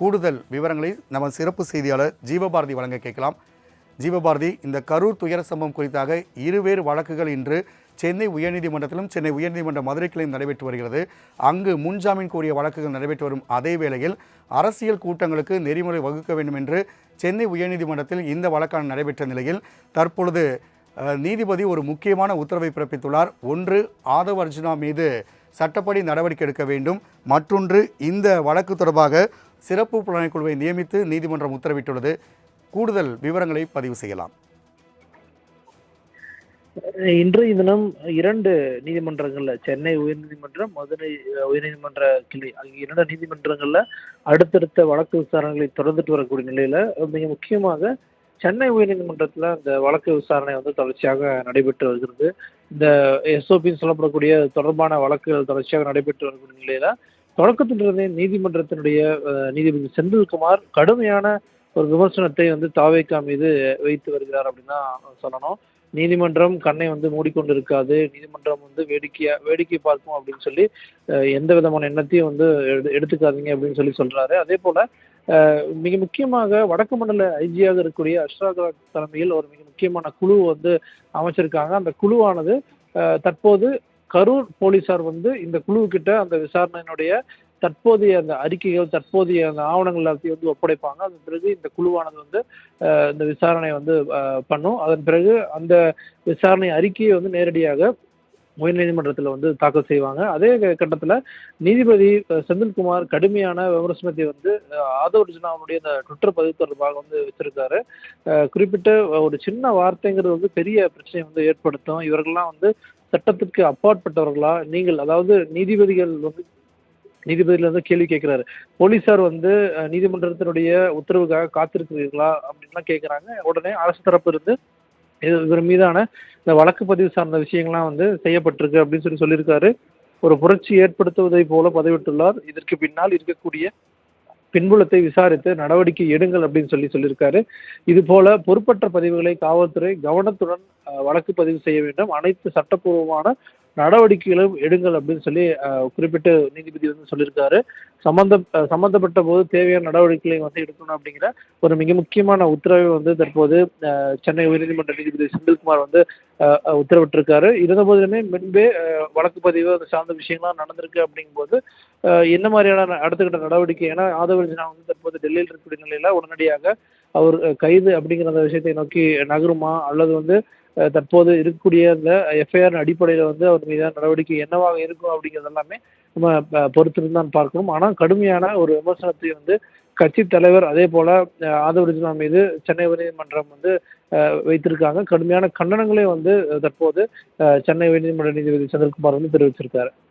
கூடுதல் விவரங்களை நமது சிறப்பு செய்தியாளர் ஜீவபாரதி வழங்க கேட்கலாம். ஜீவபாரதி இந்த கரூர் துயர சம்பவம் குறித்தாக இருவேறு வழக்குகள் இன்று சென்னை உயர்நீதிமன்றத்திலும் சென்னை உயர்நீதிமன்ற மதுரை கிளையும் நடைபெற்று வருகிறது. அங்கு முன்ஜாமீன் கோரிய வழக்குகள் நடைபெற்று வரும் அதே வேளையில் அரசியல் கூட்டங்களுக்கு நெறிமுறை வகுக்க வேண்டும் என்று சென்னை உயர்நீதிமன்றத்தில் இந்த வழக்கான நடைபெற்ற நிலையில் தற்பொழுது நீதிபதி ஒரு முக்கியமான உத்தரவை பிறப்பித்துள்ளார். ஒன்று ஆதவ் அர்ஜுனா மீது சட்டப்படி நடவடிக்கை எடுக்க வேண்டும். மற்றொன்று இந்த வழக்கு தொடர்பாக சிறப்பு புலனாய்வு நியமித்து நீதிமன்றம் உத்தரவிட்டுள்ளது. கூடுதல் விவரங்களை பதிவு செய்யலாம். இன்றைய தினம் இரண்டு நீதிமன்றங்கள்ல சென்னை உயர்நீதிமன்றம் மதுரை உயர்நீதிமன்ற கிளை ஆகிய இரண்டு நீதிமன்றங்கள்ல அடுத்தடுத்த வழக்கு விசாரணைகளை தொடர்ந்துட்டு வரக்கூடிய நிலையில மிக முக்கியமாக சென்னை உயர்நீதிமன்றத்துல இந்த வழக்கு விசாரணை வந்து தொடர்ச்சியாக நடைபெற்று வருகிறது. இந்த எஸ்ஓபின்னு சொல்லப்படக்கூடிய தொடர்பான வழக்குகள் தொடர்ச்சியாக நடைபெற்று வரக்கூடிய நிலையில தொடக்கத்திலிருந்தே நீதிமன்றத்தினுடைய நீதிபதி செந்தில்குமார் கடுமையான ஒரு விமர்சனத்தை வந்து தாவேக்கா மீது வைத்து வருகிறார் அப்படின்னு தான் சொல்லணும். நீதிமன்றம் கண்ணை வந்து மூடிக்கொண்டு இருக்காது நீதிமன்றம் வந்து வேடிக்கையா வேடிக்கை பார்க்கும் அப்படின்னு சொல்லி எந்த விதமான எண்ணத்தையும் வந்து எடுத்துக்காதீங்க அப்படின்னு சொல்லி சொல்றாரு. அதே போல மிக முக்கியமாக வடக்கு மண்டல ஐஜியாக இருக்கக்கூடிய அஷ்ராகா தலைமையில் ஒரு மிக முக்கியமான குழு வந்து அமைச்சிருக்காங்க. அந்த குழுவானது தற்போது கரூர் போலீசார் வந்து இந்த குழுவுக்கிட்ட அந்த விசாரணையினுடைய தற்போதைய அந்த அறிக்கைகள் தற்போதைய அந்த ஆவணங்கள் எல்லாத்தையும் வந்து ஒப்படைப்பாங்க. அதன் பிறகு இந்த குழுவானது வந்து இந்த விசாரணை வந்து பண்ணும். அதன் பிறகு அந்த விசாரணை அறிக்கையை வந்து நேரடியாக உயர்நீதிமன்றத்தில் வந்து தாக்கல் செய்வாங்க. அதே கட்டத்தில் நீதிபதி செந்தில்குமார் கடுமையான விமர்சனத்தை வந்து அஹ், ஆதவ் அர்ஜுனாவுடைய இந்த ட்விட்டர் பதிவு தொடர்பாக வந்து வச்சிருக்காரு. குறிப்பிட்ட ஒரு சின்ன வார்த்தைங்கிறது வந்து பெரிய பிரச்சனையை வந்து ஏற்படுத்தும். இவர்கள்லாம் வந்து சட்டத்திற்கு அப்பாற்பட்டவர்களா? நீங்கள் அதாவது நீதிபதிகள் வந்து நீதிபதியில வந்து கேள்வி கேட்கிறாரு. போலீசார் வந்து நீதிமன்றத்தினுடைய உத்தரவுக்காக காத்திருக்கிறீர்களா? அப்படின்லாம் கேட்குறாங்க உடனே அரசு தரப்பு இருந்து இது இவர் மீதான இந்த வழக்கு பதிவு சார்ந்த விஷயங்கள்லாம் வந்து செய்யப்பட்டிருக்கு அப்படின்னு சொல்லி சொல்லியிருக்காரு. ஒரு புரட்சி ஏற்படுத்துவதை போல பதவிட்டுள்ளார். இதற்கு பின்னால் இருக்கக்கூடிய பின்புலத்தை விசாரித்து நடவடிக்கை எடுங்கள் அப்படின்னு சொல்லி சொல்லியிருக்காரு. இது போல பொறுப்பற்ற பதிவுகளை காவல்துறை கவனத்துடன் வழக்கு பதிவு செய்ய வேண்டும். அனைத்து சட்டப்பூர்வமான நடவடிக்கைகளும் எடுங்கள் அப்படின்னு சொல்லி குறிப்பிட்டு நீதிபதி வந்து சொல்லியிருக்காரு. சம்பந்த சம்பந்தப்பட்ட போது தேவையான நடவடிக்கைகளை வந்து எடுக்கணும் அப்படிங்கிற ஒரு மிக முக்கியமான உத்தரவை வந்து தற்போது சென்னை உயர்நீதிமன்ற நீதிபதி செந்தில்குமார் வந்து உத்தரவிட்டிருக்காரு. இருந்த போதிலுமே முன்பே வழக்கு பதிவு அது சார்ந்த விஷயங்கள்லாம் நடந்திருக்கு அப்படிங்கும்போது என்ன மாதிரியான அடுத்துக்கிட்ட நடவடிக்கை? ஏன்னா ஆதவர்ஜனா வந்து தற்போது டெல்லியில் இருக்கக்கூடிய நிலையில உடனடியாக அவர் கைது அப்படிங்கிற அந்த விஷயத்தை நோக்கி நகருமா? அல்லது வந்து தற்போது இருக்கக்கூடிய அந்த எஃப்ஐஆர் அடிப்படையில் வந்து அவர் மீதான நடவடிக்கை என்னவாக இருக்கும் அப்படிங்கிறது எல்லாமே நம்ம அஹ், பொறுத்திருந்து தான் பார்க்கணும். ஆனால் கடுமையான ஒரு விமர்சனத்தை வந்து கட்சி தலைவர் அதே போல அஹ், மீது சென்னை உயர்நீதிமன்றம் வந்து வைத்திருக்காங்க. கடுமையான கண்டனங்களே வந்து தற்போது சென்னை உயர்நீதிமன்ற நீதிபதி சந்திரகுமார் வந்து தெரிவிச்சிருக்காரு.